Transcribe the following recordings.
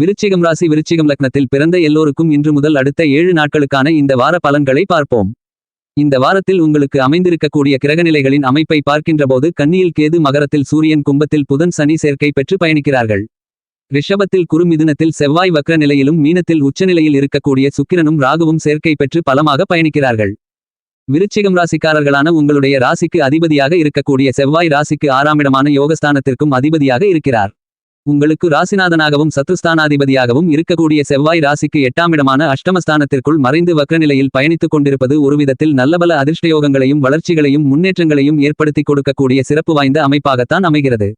விருச்சிகம் ராசி விருச்சிகம் லக்னத்தில் பிறந்த எல்லோருக்கும் இன்று முதல் அடுத்த ஏழு நாட்களுக்கான இந்த வார பலன்களை பார்ப்போம். இந்த வாரத்தில் உங்களுக்கு அமைந்திருக்கக்கூடிய கிரகநிலைகளின் அமைப்பை பார்க்கின்றபோது கன்னியில் கேது மகரத்தில் சூரியன் கும்பத்தில் புதன் சனி சேர்க்கை பெற்று பயணிக்கிறார்கள். ரிஷபத்தில் குறுமிதுனத்தில் செவ்வாய் வக்ர நிலையிலும் மீனத்தில் உச்சநிலையில் இருக்கக்கூடிய சுக்கிரனும் ராகுவும் சேர்க்கை பெற்று பலமாக பயணிக்கிறார்கள். விருச்சிகம் ராசிக்காரர்களான உங்களுடைய ராசிக்கு அதிபதியாக இருக்கக்கூடிய செவ்வாய் ராசிக்கு ஆறாமிடமான யோகஸ்தானத்திற்கும் அதிபதியாக இருக்கிறார். உங்களுக்கு ராசிநாதனாகவும் சத்துஸ்தானாதிபதியாகவும் இருக்கக்கூடிய செவ்வாய் ராசிக்கு எட்டாமிடமான அஷ்டமஸ்தானத்திற்குள் மறைந்து வக்ரநிலையில் பயணித்துக் கொண்டிருப்பது ஒருவிதத்தில் நல்லபல அதிர்ஷ்டயோகங்களையும் வளர்ச்சிகளையும் முன்னேற்றங்களையும் ஏற்படுத்திக் கொடுக்கக்கூடிய சிறப்பு வாய்ந்த அமைப்பாகத்தான் அமைகிறது.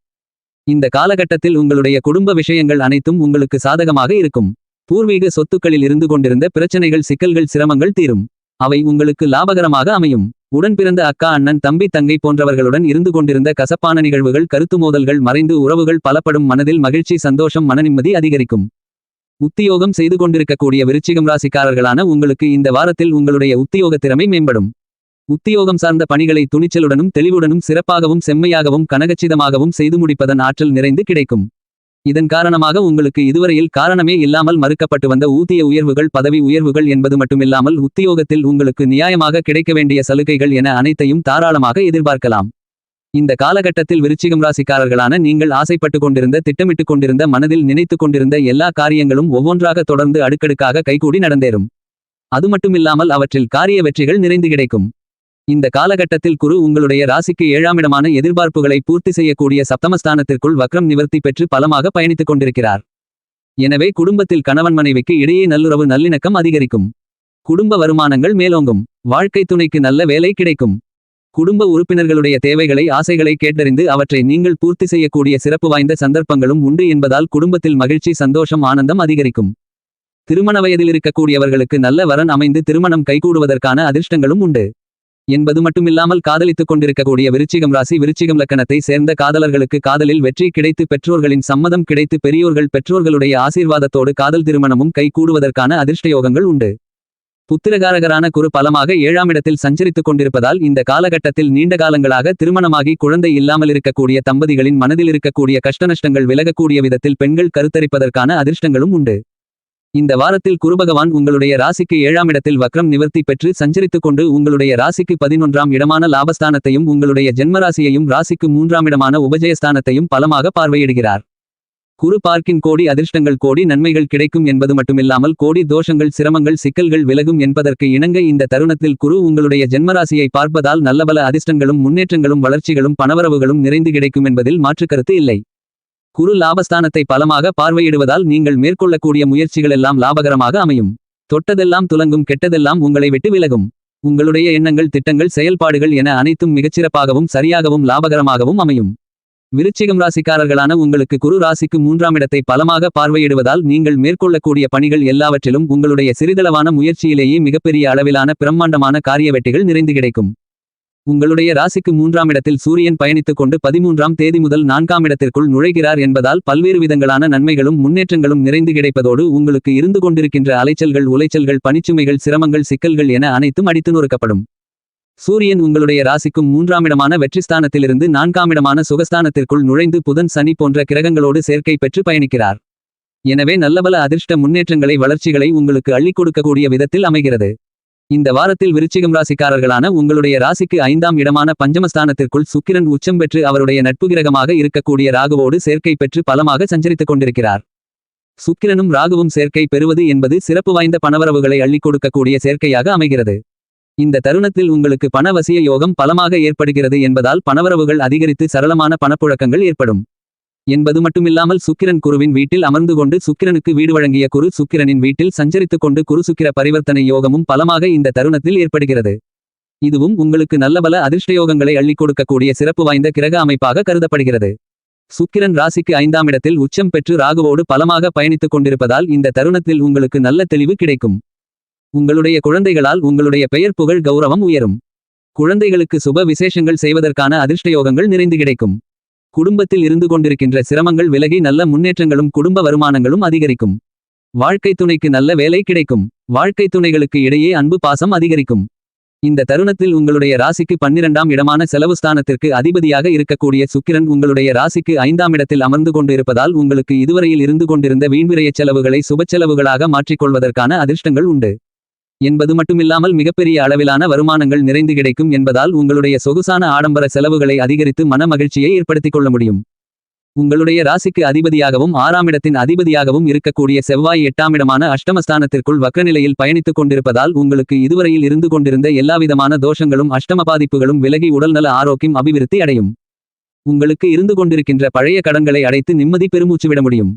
இந்த காலகட்டத்தில் உங்களுடைய குடும்ப விஷயங்கள் அனைத்தும் உங்களுக்கு சாதகமாக இருக்கும். பூர்வீக சொத்துக்களில் இருந்து கொண்டிருந்த பிரச்சனைகள் சிக்கல்கள் சிரமங்கள் தீரும். அவை உங்களுக்கு லாபகரமாக அமையும். உடன் பிறந்த அக்கா அண்ணன் தம்பி தங்கை போன்றவர்களுடன் இருந்து கொண்டிருந்த கசப்பான நிகழ்வுகள் கருத்து மோதல்கள் மறைந்து உறவுகள் பலப்படும் மனதில் மகிழ்ச்சி சந்தோஷம் மனநிம்மதி அதிகரிக்கும். உத்தியோகம் செய்து கொண்டிருக்கக்கூடிய விருச்சிகம் ராசிக்காரர்களான உங்களுக்கு இந்த வாரத்தில் உங்களுடைய உத்தியோக திறமை மேம்படும். உத்தியோகம் சார்ந்த பணிகளை துணிச்சலுடனும் தெளிவுடனும் சிறப்பாகவும் செம்மையாகவும் கனகச்சிதமாகவும் செய்து முடிப்பதன் ஆற்றல் நிறைந்து கிடைக்கும். இதன் காரணமாக உங்களுக்கு இதுவரையில் காரணமே இல்லாமல் மறுக்கப்பட்டு வந்த ஊதிய உயர்வுகள் பதவி உயர்வுகள் என்பது மட்டுமில்லாமல் உத்தியோகத்தில் உங்களுக்கு நியாயமாக கிடைக்க வேண்டிய சலுகைகள் என அனைத்தையும் தாராளமாக எதிர்பார்க்கலாம். இந்த காலகட்டத்தில் விருச்சிகம் ராசிக்காரர்களான நீங்கள் ஆசைப்பட்டு கொண்டிருந்த திட்டமிட்டுக் கொண்டிருந்த மனதில் நினைத்துக் கொண்டிருந்த எல்லா காரியங்களும் ஒவ்வொன்றாக தொடர்ந்து அடுக்கடுக்காக கைகூடி நடந்தேறும். அது மட்டுமில்லாமல் அவற்றில் காரிய வெற்றிகள் நிறைந்து கிடைக்கும். இந்த காலகட்டத்தில் குரு உங்களுடைய ராசிக்கு ஏழாமிடமான எதிர்பார்ப்புகளை பூர்த்தி செய்யக்கூடிய சப்தமஸ்தானத்திற்குள் வக்ரம் நிவர்த்தி பெற்று பலமாக பயணித்துக் கொண்டிருக்கிறார். எனவே குடும்பத்தில் கணவன் மனைவிக்கு இடையே நல்லுறவு நல்லிணக்கம் அதிகரிக்கும். குடும்ப வருமானங்கள் மேலோங்கும். வாழ்க்கை துணைக்கு நல்ல வேலை கிடைக்கும். குடும்ப உறுப்பினர்களுடைய தேவைகளை ஆசைகளை கேட்டறிந்து அவற்றை நீங்கள் பூர்த்தி செய்யக்கூடிய சிறப்பு வாய்ந்த சந்தர்ப்பங்களும் உண்டு என்பதால் குடும்பத்தில் மகிழ்ச்சி சந்தோஷம் ஆனந்தம் அதிகரிக்கும். திருமண வயதில் இருக்கக்கூடியவர்களுக்கு நல்ல வரன் அமைந்து திருமணம் கைகூடுவதற்கான அதிர்ஷ்டங்களும் உண்டு. என்பது மட்டுமில்லாமல் காதலித்துக் கொண்டிருக்கக்கூடிய விருச்சிகம் ராசி விருச்சிகம் லக்கணத்தை சேர்ந்த காதலர்களுக்கு காதலில் வெற்றி கிடைத்து பெற்றோர்களின் சம்மதம் கிடைத்து பெரியோர்கள் பெற்றோர்களுடைய ஆசீர்வாதத்தோடு காதல் திருமணமும் கை கூடுவதற்கான அதிர்ஷ்டயோகங்கள் உண்டு. புத்திரகாரகரான குரு பலமாக ஏழாம் இடத்தில் சஞ்சரித்துக் கொண்டிருப்பதால் இந்த காலகட்டத்தில் நீண்ட காலங்களாக திருமணமாகி குழந்தை இல்லாமல் இருக்கக்கூடிய தம்பதிகளின் மனதில் இருக்கக்கூடிய கஷ்டநஷ்டங்கள் விலகக்கூடிய விதத்தில் பெண்கள் கருத்தரிப்பதற்கான அதிர்ஷ்டங்களும் உண்டு. இந்த வாரத்தில் குருபகவான் உங்களுடைய ராசிக்கு ஏழாம் இடத்தில் வக்ரம் நிவர்த்தி பெற்று சஞ்சரித்துக் கொண்டு உங்களுடைய ராசிக்கு பதினொன்றாம் இடமான லாபஸ்தானத்தையும் உங்களுடைய ஜென்மராசியையும் ராசிக்கு மூன்றாம் இடமான உபஜயஸ்தானத்தையும் பலமாக பார்வையிடுகிறார். குரு பார்க்கின் கோடி அதிர்ஷ்டங்கள் கோடி நன்மைகள் கிடைக்கும் என்பது மட்டுமில்லாமல் கோடி தோஷங்கள் சிரமங்கள் சிக்கல்கள் விலகும் என்பதற்கு இணங்க இந்த தருணத்தில் குரு உங்களுடைய ஜென்மராசியை பார்ப்பதால் நல்லபல அதிர்ஷ்டங்களும் முன்னேற்றங்களும் வளர்ச்சிகளும் பணவரவுகளும் நிறைந்து கிடைக்கும் என்பதில் மாற்றுக்கருத்து இல்லை. குரு லாபஸ்தானத்தை பலமாக பார்வையிடுவதால் நீங்கள் மேற்கொள்ளக்கூடிய முயற்சிகளெல்லாம் லாபகரமாக அமையும். தொட்டதெல்லாம் துலங்கும் கெட்டதெல்லாம் உங்களை விட்டு விலகும். உங்களுடைய எண்ணங்கள் திட்டங்கள் செயல்பாடுகள் என அனைத்தும் மிகச்சிறப்பாகவும் சரியாகவும் லாபகரமாகவும் அமையும். விருச்சிகம் ராசிக்காரர்களான உங்களுக்கு குரு ராசிக்கு மூன்றாம் இடத்தை பலமாக பார்வையிடுவதால் நீங்கள் மேற்கொள்ளக்கூடிய பணிகள் எல்லாவற்றிலும் உங்களுடைய சிறிதளவான முயற்சியிலேயே மிகப்பெரிய அளவிலான பிரம்மாண்டமான காரிய வெட்டிகள் நிறைந்து கிடைக்கும். உங்களுடைய ராசிக்கு மூன்றாம் இடத்தில் சூரியன் பயணித்துக் கொண்டு பதிமூன்றாம் தேதி முதல் நான்காம் இடத்திற்குள் நுழைகிறார் என்பதால் பல்வேறு விதங்களான நன்மைகளும் முன்னேற்றங்களும் நிறைந்து கிடைப்பதோடு உங்களுக்கு இருந்து கொண்டிருக்கின்ற அலைச்சல்கள் உளைச்சல்கள் பணிச்சுமைகள் சிரமங்கள் சிக்கல்கள் என அனைத்தும் அடித்து நொறுக்கப்படும். சூரியன் உங்களுடைய ராசிக்கும் மூன்றாம் இடமான வெற்றிஸ்தானத்திலிருந்து நான்காம் இடமான சுகஸ்தானத்திற்குள் நுழைந்து புதன் சனி போன்ற கிரகங்களோடு சேர்க்கை பெற்று பயணிக்கிறார். எனவே நல்லபல அதிர்ஷ்ட முன்னேற்றங்களை வளர்ச்சிகளை உங்களுக்கு அள்ளிக் கொடுக்கக்கூடிய விதத்தில் அமைகிறது. இந்த வாரத்தில் விருச்சிகம் ராசிக்காரர்களான உங்களுடைய ராசிக்கு ஐந்தாம் இடமான பஞ்சமஸ்தானத்திற்குள் சுக்கிரன் உச்சம் பெற்று அவருடைய நட்பு கிரகமாக இருக்கக்கூடிய ராகுவோடு சேர்க்கை பெற்று பலமாக சஞ்சரித்துக் கொண்டிருக்கிறார். சுக்கிரனும் ராகுவும் சேர்க்கை பெறுவது என்பது சிறப்பு வாய்ந்த பணவரவுகளை அள்ளிக் கொடுக்கக்கூடிய சேர்க்கையாக அமைகிறது. இந்த தருணத்தில் உங்களுக்கு பணவசிய யோகம் பலமாக ஏற்படுகிறது என்பதால் பணவரவுகள் அதிகரித்து சரளமான பணப்புழக்கங்கள் ஏற்படும். என்பது மட்டுமில்லாமல் சுக்கிரன் குருவின் வீட்டில் அமர்ந்து கொண்டு சுக்கிரனுக்கு வீடு வழங்கிய குரு சுக்கிரனின் வீட்டில் சஞ்சரித்துக் கொண்டு குரு சுக்கிர பரிவர்த்தனை யோகமும் பலமாக இந்த தருணத்தில் ஏற்படுகிறது. இதுவும் உங்களுக்கு நல்லபல அதிர்ஷ்டயோகங்களை அள்ளிக் கொடுக்கக்கூடிய சிறப்பு வாய்ந்த கிரக அமைப்பாக கருதப்படுகிறது. சுக்கிரன் ராசிக்கு ஐந்தாம் இடத்தில் உச்சம் பெற்று ராகுவோடு பலமாக பயணித்துக் கொண்டிருப்பதால் இந்த தருணத்தில் உங்களுக்கு நல்ல தெளிவு கிடைக்கும். உங்களுடைய குழந்தைகளால் உங்களுடைய பெயர் புகழ் கௌரவம் உயரும். குழந்தைகளுக்கு சுப விசேஷங்கள் செய்வதற்கான அதிர்ஷ்டயோகங்கள் நிறைந்து கிடைக்கும். குடும்பத்தில் இருந்து கொண்டிருக்கின்ற சிரமங்கள் விலகி நல்ல முன்னேற்றங்களும் குடும்ப வருமானங்களும் அதிகரிக்கும். வாழ்க்கை துணைக்கு நல்ல வேலை கிடைக்கும். வாழ்க்கை துணைகளுக்கு இடையே அன்பு பாசம் அதிகரிக்கும். இந்த தருணத்தில் உங்களுடைய ராசிக்கு பன்னிரண்டாம் இடமான செலவு ஸ்தானத்திற்கு அதிபதியாக இருக்கக்கூடிய சுக்கிரன் உங்களுடைய ராசிக்கு ஐந்தாம் இடத்தில் அமர்ந்து கொண்டிருப்பதால் உங்களுக்கு இதுவரையில் இருந்து கொண்டிருந்த வீண்விரைய செலவுகளை சுபச்செலவுகளாக மாற்றிக்கொள்வதற்கான அதிர்ஷ்டங்கள் உண்டு. என்பது மட்டுமில்லாமல் மிகப்பெரிய அளவிலான வருமானங்கள் நிறைந்து கிடைக்கும் என்பதால் உங்களுடைய சொகுசான ஆடம்பர செலவுகளை அதிகரித்து மன மகிழ்ச்சியை ஏற்படுத்திக் கொள்ள முடியும். உங்களுடைய ராசிக்கு அதிபதியாகவும் ஆறாம் இடத்தின் அதிபதியாகவும் இருக்கக்கூடிய செவ்வாய் எட்டாம் இடமான அஷ்டமஸ்தானத்திற்குள் வக்கநிலையில் பயணித்துக் கொண்டிருப்பதால் உங்களுக்கு இதுவரையில் இருந்து கொண்டிருந்த எல்லாவிதமான தோஷங்களும் அஷ்டம பாதிப்புகளும் விலகி உடல்நல ஆரோக்கியம் அபிவிருத்தி அடையும். உங்களுக்கு இருந்து கொண்டிருக்கின்ற பழைய கடன்களை அடைத்து நிம்மதி பெருமூச்சுவிட முடியும்.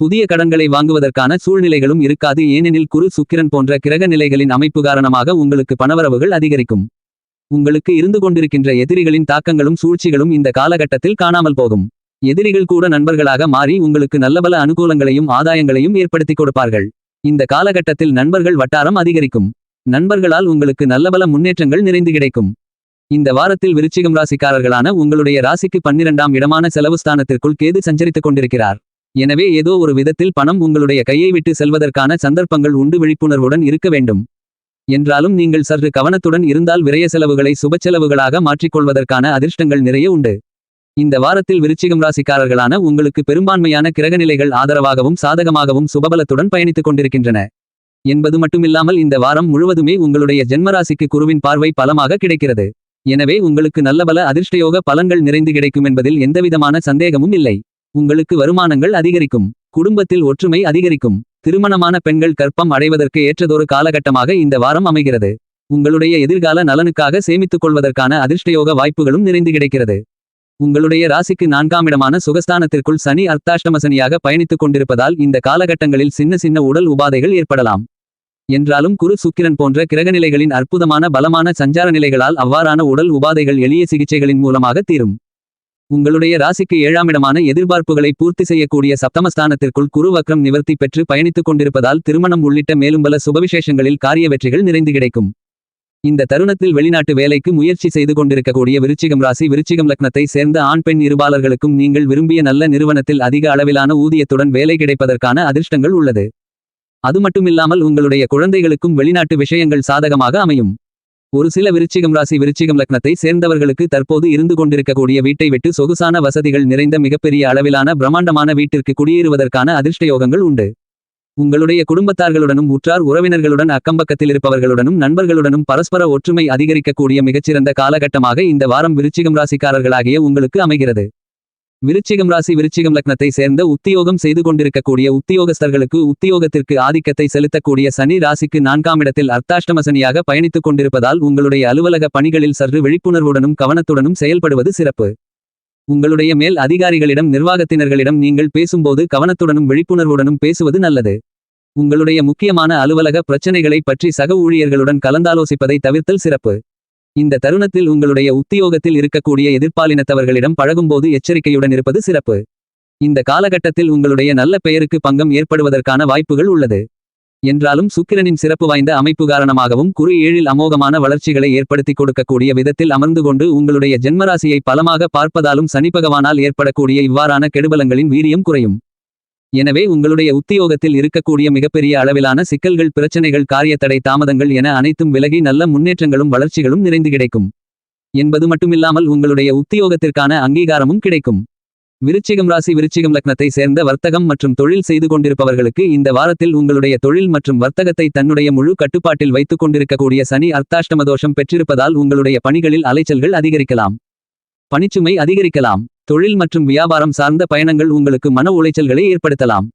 புதிய கடன்களை வாங்குவதற்கான சூழ்நிலைகளும் இருக்காது. ஏனெனில் குரு சுக்கிரன் போன்ற கிரக நிலைகளின் அமைப்பு காரணமாக உங்களுக்கு பணவரவுகள் அதிகரிக்கும். உங்களுக்கு இருந்து கொண்டிருக்கின்ற எதிரிகளின் தாக்கங்களும் சூழ்ச்சிகளும் இந்த காலகட்டத்தில் காணாமல் போகும். எதிரிகள் கூட நண்பர்களாக மாறி உங்களுக்கு நல்லபல அனுகூலங்களையும் ஆதாயங்களையும் ஏற்படுத்திக் கொடுப்பார்கள். இந்த காலகட்டத்தில் நண்பர்கள் வட்டாரம் அதிகரிக்கும். நண்பர்களால் உங்களுக்கு நல்லபல முன்னேற்றங்கள் நிறைந்து கிடைக்கும். இந்த வாரத்தில் விருச்சிகம் ராசிக்காரர்களான உங்களுடைய ராசிக்கு பன்னிரண்டாம் இடமான செலவு ஸ்தானத்திற்குள் கேது சஞ்சரித்துக் கொண்டிருக்கிறார். எனவே ஏதோ ஒரு விதத்தில் பணம் உங்களுடைய கையை விட்டு செல்வதற்கான சந்தர்ப்பங்கள் உண்டு விழிப்புணர்வுடன் இருக்க வேண்டும். என்றாலும் நீங்கள் சற்று கவனத்துடன் இருந்தால் விரய செலவுகளை சுபச்செலவுகளாக மாற்றிக்கொள்வதற்கான அதிர்ஷ்டங்கள் நிறைய உண்டு. இந்த வாரத்தில் விருச்சிகம் ராசிக்காரர்களான உங்களுக்கு பெரும்பான்மையான கிரகநிலைகள் ஆதரவாகவும் சாதகமாகவும் சுபபலத்துடன் பயணித்துக் கொண்டிருக்கின்றன. என்பது மட்டுமில்லாமல் இந்த வாரம் முழுவதுமே உங்களுடைய ஜென்மராசிக்கு குருவின் பார்வை பலமாக கிடைக்கிறது. எனவே உங்களுக்கு நல்லபல அதிர்ஷ்டயோக பலன்கள் நிறைந்து கிடைக்கும் என்பதில் எந்தவிதமான சந்தேகமும் இல்லை. உங்களுக்கு வருமானங்கள் அதிகரிக்கும் குடும்பத்தில் ஒற்றுமை அதிகரிக்கும் திருமணமான பெண்கள் கற்பம் அடைவதற்கு ஏற்றதொரு காலகட்டமாக இந்த வாரம் அமைகிறது. உங்களுடைய எதிர்கால நலனுக்காக சேமித்துக் கொள்வதற்கான அதிர்ஷ்டயோக வாய்ப்புகளும் நிறைந்து கிடைக்கிறது. உங்களுடைய ராசிக்கு நான்காம் இடமான சுகஸ்தானத்திற்குள் சனி அர்த்தாஷ்டமசனியாக பயணித்துக் கொண்டிருப்பதால் இந்த காலகட்டங்களில் சின்ன சின்ன உடல் உபாதைகள் ஏற்படலாம். என்றாலும் குரு சுக்கிரன் போன்ற கிரகநிலைகளின் அற்புதமான பலமான சஞ்சார நிலைகளால் அவ்வாறான உடல் உபாதைகள் எளிய சிகிச்சைகளின் மூலமாக தீரும். உங்களுடைய ராசிக்கு ஏழாம் இடமான எதிர்பார்ப்புகளை பூர்த்தி செய்யக்கூடிய சப்தமஸ்தானத்திற்குள் குரு வக்ரம் நிவர்த்தி பெற்று பயணித்துக் கொண்டிருப்பதால் திருமணம் உள்ளிட்ட மேலும் பல சுபவிசேஷங்களில் காரிய வெற்றிகள் நிறைந்து கிடைக்கும். இந்த தருணத்தில் வெளிநாட்டு வேலைக்கு முயற்சி செய்து கொண்டிருக்கக்கூடிய விருச்சிகம் ராசி விருச்சிகம் லக்னத்தை சேர்ந்த ஆண் பெண் இருபாளர்களுக்கும் நீங்கள் விரும்பிய நல்ல நிறுவனத்தில் அதிக அளவிலான ஊதியத்துடன் வேலை கிடைப்பதற்கான அதிர்ஷ்டங்கள் உள்ளது. அது மட்டுமில்லாமல் உங்களுடைய குழந்தைகளுக்கும் வெளிநாட்டு விஷயங்கள் சாதகமாக அமையும். ஒரு சில விருச்சிகம் ராசி விருச்சிகம் லக்னத்தை சேர்ந்தவர்களுக்கு தற்போது இருந்து கொண்டிருக்கக்கூடிய வீட்டை விட்டு சொகுசான வசதிகள் நிறைந்த மிகப்பெரிய அளவிலான பிரம்மாண்டமான வீட்டிற்கு குடியேறுவதற்கான அதிர்ஷ்டயோகங்கள் உண்டு. உங்களுடைய குடும்பத்தார்களுடனும் உற்றார் உறவினர்களுடன் அக்கம்பக்கத்தில் இருப்பவர்களுடனும் நண்பர்களுடனும் பரஸ்பர ஒற்றுமை அதிகரிக்கக்கூடிய மிகச்சிறந்த காலகட்டமாக இந்த வாரம் விருச்சிகம் ராசிக்காரர்களாகிய உங்களுக்கு அமைகிறது. விருச்சிகம் ராசி விருச்சிகம் லக்னத்தை சேர்ந்த உத்தியோகம் செய்து கொண்டிருக்கக்கூடிய உத்தியோகஸ்தர்களுக்கு உத்தியோகத்திற்கு ஆதிக்கத்தை செலுத்தக்கூடிய சனி ராசிக்கு நான்காம் இடத்தில் அர்த்தாஷ்டம சனியாக பயணித்துக் கொண்டிருப்பதால் உங்களுடைய அலுவலக பணிகளில் சற்று விழிப்புணர்வுடனும் கவனத்துடனும் செயல்படுவது சிறப்பு. உங்களுடைய மேல் அதிகாரிகளிடம் நிர்வாகத்தினர்களிடம் நீங்கள் பேசும்போது கவனத்துடனும் விழிப்புணர்வுடனும் பேசுவது நல்லது. உங்களுடைய முக்கியமான அலுவலக பிரச்சனைகளை பற்றி சக ஊழியர்களுடன் கலந்தாலோசிப்பதை தவிர்த்தல் சிறப்பு. இந்த தருணத்தில் உங்களுடைய உத்தியோகத்தில் இருக்கக்கூடிய எதிர்ப்பாலினத்தவர்களிடம் பழகும்போது எச்சரிக்கையுடன் இருப்பது சிறப்பு. இந்த காலகட்டத்தில் உங்களுடைய நல்ல பெயருக்கு பங்கம் ஏற்படுவதற்கான வாய்ப்புகள் உள்ளது. என்றாலும் சுக்கிரனின் சிறப்பு வாய்ந்த அமைப்பு காரணமாகவும் குறு ஏழில் அமோகமான வளர்ச்சிகளை ஏற்படுத்திக் கொடுக்கக்கூடிய விதத்தில் அமர்ந்து கொண்டு உங்களுடைய ஜென்மராசியை பலமாக பார்ப்பதாலும் சனிபகவானால் ஏற்படக்கூடிய இவ்வாறான கெடுபலங்களின் வீரியம் குறையும். எனவே உங்களுடைய உத்தியோகத்தில் இருக்கக்கூடிய மிகப்பெரிய அளவிலான சிக்கல்கள் பிரச்சனைகள் காரியத்தடை தாமதங்கள் என அனைத்தும் விலகி நல்ல முன்னேற்றங்களும் வளர்ச்சிகளும் நிறைந்து கிடைக்கும். என்பது மட்டுமில்லாமல் உங்களுடைய உத்தியோகத்திற்கான அங்கீகாரமும் கிடைக்கும். விருச்சிகம் ராசி விருச்சிகம் லக்னத்தை சேர்ந்த வர்த்தகம் மற்றும் தொழில் செய்து கொண்டிருப்பவர்களுக்கு இந்த வாரத்தில் உங்களுடைய தொழில் மற்றும் வர்த்தகத்தை தன்னுடைய முழு கட்டுப்பாட்டில் வைத்துக் கொண்டிருக்கக்கூடிய சனி அர்த்தாஷ்டமதோஷம் பெற்றிருப்பதால் உங்களுடைய பணிகளில் அலைச்சல்கள் அதிகரிக்கலாம். பணிச்சுமை அதிகரிக்கலாம். தொழில் மற்றும் வியாபாரம் சார்ந்த பயணங்கள் உங்களுக்கு மன உளைச்சல்களை ஏற்படுத்தலாம்.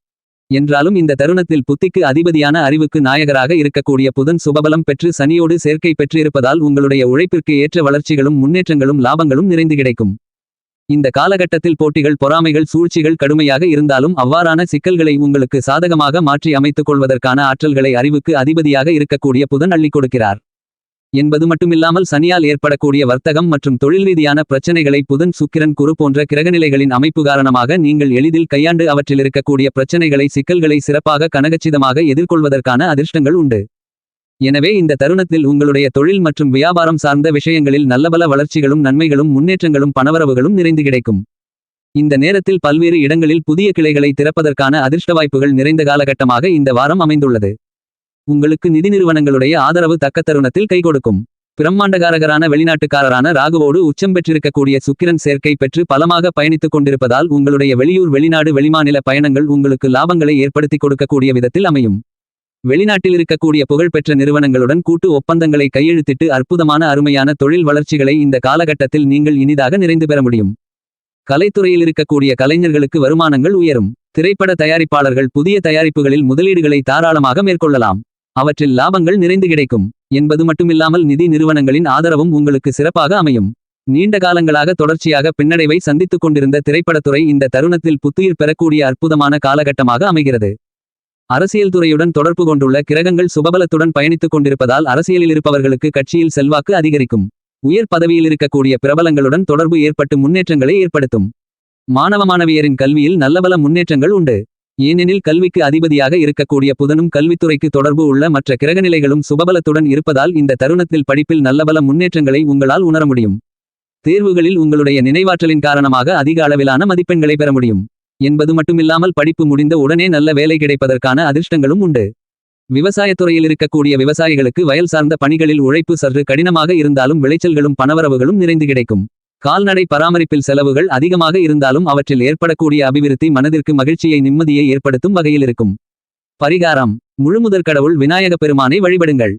என்றாலும் இந்த தருணத்தில் புத்திக்கு அதிபதியான அறிவுக்கு நாயகராக இருக்கக்கூடிய புதன் சுபபலம் பெற்று சனியோடு சேர்க்கை பெற்றிருப்பதால் உங்களுடைய உழைப்பிற்கு ஏற்ற வளர்ச்சிகளும் முன்னேற்றங்களும் லாபங்களும் நிறைந்து கிடைக்கும். இந்த காலகட்டத்தில் போட்டிகள் பொறாமைகள் சூழ்ச்சிகள் கடுமையாக இருந்தாலும் அவ்வாறான சிக்கல்களை உங்களுக்கு சாதகமாக மாற்றி அமைத்துக் கொள்வதற்கான ஆற்றல்களை அறிவுக்கு அதிபதியாக இருக்கக்கூடிய புதன் அள்ளிக் கொடுக்கிறார். என்பது மட்டுமில்லாமல் சனியால் ஏற்படக்கூடிய வர்த்தகம் மற்றும் தொழில் ரீதியான பிரச்சனைகளை புதன் சுக்கிரன் குரு போன்ற கிரகநிலைகளின் அமைப்பு காரணமாக நீங்கள் எளிதில் கையாண்டு அவற்றில் இருக்கக்கூடிய பிரச்சனைகளை சிக்கல்களை சிறப்பாக கனகச்சிதமாக எதிர்கொள்வதற்கான அதிர்ஷ்டங்கள் உண்டு. எனவே இந்த தருணத்தில் உங்களுடைய தொழில் மற்றும் வியாபாரம் சார்ந்த விஷயங்களில் நல்லபல வளர்ச்சிகளும் நன்மைகளும் முன்னேற்றங்களும் பணவரவுகளும் நிறைந்து கிடைக்கும். இந்த நேரத்தில் பல்வேறு இடங்களில் புதிய கிளைகளை திறப்பதற்கான அதிர்ஷ்ட வாய்ப்புகள் நிறைந்த காலகட்டமாக இந்த வாரம் அமைந்துள்ளது. உங்களுக்கு நிதி நிறுவனங்களுடைய ஆதரவு தக்க தருணத்தில் கை கொடுக்கும். பிரம்மாண்டகாரகரான வெளிநாட்டுக்காரரான ராகுவோடு உச்சம் பெற்றிருக்கக்கூடிய சுக்கிரன் சேர்க்கை பெற்று பலமாக பயணித்துக் கொண்டிருப்பதால் உங்களுடைய வெளியூர் வெளிநாடு வெளிமாநில பயணங்கள் உங்களுக்கு லாபங்களை ஏற்படுத்தி கொடுக்கக்கூடிய விதத்தில் அமையும். வெளிநாட்டில் இருக்கக்கூடிய புகழ்பெற்ற நிறுவனங்களுடன் கூட்டு ஒப்பந்தங்களை கையெழுத்திட்டு அற்புதமான அருமையான தொழில் வளர்ச்சிகளை இந்த காலகட்டத்தில் நீங்கள் இனிதாக நிறைந்து பெற முடியும். கலைத்துறையில் இருக்கக்கூடிய கலைஞர்களுக்கு வருமானங்கள் உயரும். திரைப்பட தயாரிப்பாளர்கள் புதிய தயாரிப்புகளில் முதலீடுகளை தாராளமாக மேற்கொள்ளலாம். அவற்றில் லாபங்கள் நிறைந்து கிடைக்கும் என்பது மட்டுமில்லாமல் நிதி நிறுவனங்களின் ஆதரவும் உங்களுக்கு சிறப்பாக அமையும். நீண்ட காலங்களாக தொடர்ச்சியாக பின்னடைவை சந்தித்துக் கொண்டிருந்த திரைப்படத்துறை இந்த தருணத்தில் புத்துயிர் பெறக்கூடிய அற்புதமான காலகட்டமாக அமைகிறது. அரசியல் துறையுடன் தொடர்பு கொண்டுள்ள கிரகங்கள் சுபபலத்துடன் பயணித்துக் கொண்டிருப்பதால் அரசியலில் இருப்பவர்களுக்கு கட்சியில் செல்வாக்கு அதிகரிக்கும். உயர் பதவியில் இருக்கக்கூடிய பிரபலங்களுடன் தொடர்பு ஏற்பட்டு முன்னேற்றங்களை ஏற்படுத்தும். மாணவ மாணவியரின் கல்வியில் நல்லபல முன்னேற்றங்கள் உண்டு. ஏனெனில் கல்விக்கு அதிபதியாக இருக்கக்கூடிய புதனும் கல்வித்துறைக்கு தொடர்பு உள்ள மற்ற கிரகநிலைகளும் சுபபலத்துடன் இருப்பதால் இந்த தருணத்தில் படிப்பில் நல்லபல முன்னேற்றங்களை உங்களால் உணர முடியும். தேர்வுகளில் உங்களுடைய நினைவாற்றலின் காரணமாக அதிக அளவிலான மதிப்பெண்களை பெற முடியும். என்பது மட்டுமில்லாமல் படிப்பு முடிந்த உடனே நல்ல வேலை கிடைப்பதற்கான அதிர்ஷ்டங்களும் உண்டு. விவசாயத்துறையில் இருக்கக்கூடிய விவசாயிகளுக்கு வயல் சார்ந்த பணிகளில் உழைப்பு சற்று கடினமாக இருந்தாலும் விளைச்சல்களும் பணவரவுகளும் நிறைந்து கிடைக்கும். கால்நடை பராமரிப்பில் செலவுகள் அதிகமாக இருந்தாலும் அவற்றில் ஏற்படக்கூடிய அபிவிருத்தி மனதிற்கு மகிழ்ச்சியை நிம்மதியை ஏற்படுத்தும் வகையில் இருக்கும். பரிகாரம். முழுமுதற் கடவுள் விநாயகப் பெருமானை வழிபடுங்கள்.